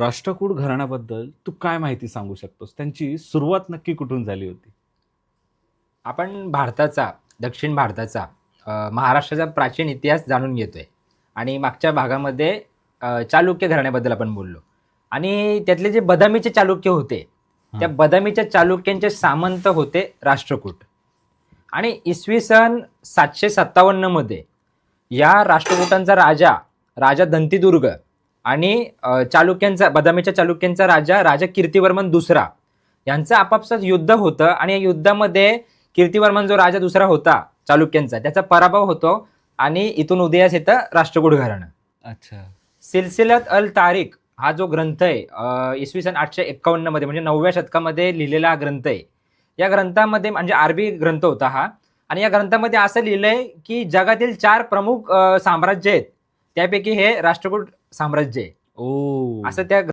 राष्ट्रकूट घराण्याबद्दल तू काय माहिती सांगू शकतोस? त्यांची सुरुवात नक्की कुठून झाली होती? आपण भारताचा दक्षिण भारताचा महाराष्ट्राचा प्राचीन इतिहास जाणून घेतोय. आणि मागच्या भागामध्ये चालुक्य घराण्याबद्दल आपण बोललो. आणि त्यातले जे बदामीचे चालुक्य होते त्या. बदामीच्या चालुक्यांचे सामंत होते राष्ट्रकूट. आणि इसवी सन सातशे सत्तावन्नमध्ये या राष्ट्रकूटांचा राजा राजा दंतीदुर्ग आणि चालुक्यांचा बदामीच्या चालुक्यांचा राजा राजा कीर्तिवर्मन दुसरा. यांचं आपापसात युद्ध होतं आणि या युद्धामध्ये कीर्तिवर्मन जो राजा दुसरा होता चालुक्यांचा त्याचा पराभव होतो आणि इथून उदयास येतं राष्ट्रकूट घराणं अच्छा. सिलसिलत अल तारिक हा जो ग्रंथ आहे इसवी सन आठशे एक्कावन्नमध्ये म्हणजे नवव्या शतकामध्ये लिहिलेला हा ग्रंथ आहे. या ग्रंथामध्ये म्हणजे अरबी ग्रंथ होता हा. आणि या ग्रंथामध्ये असं लिहिलंय की जगातील चार प्रमुख साम्राज्य आहेत. त्यापैकी हे राष्ट्रकूट साम्राज्य आहे. ओ. असं त्या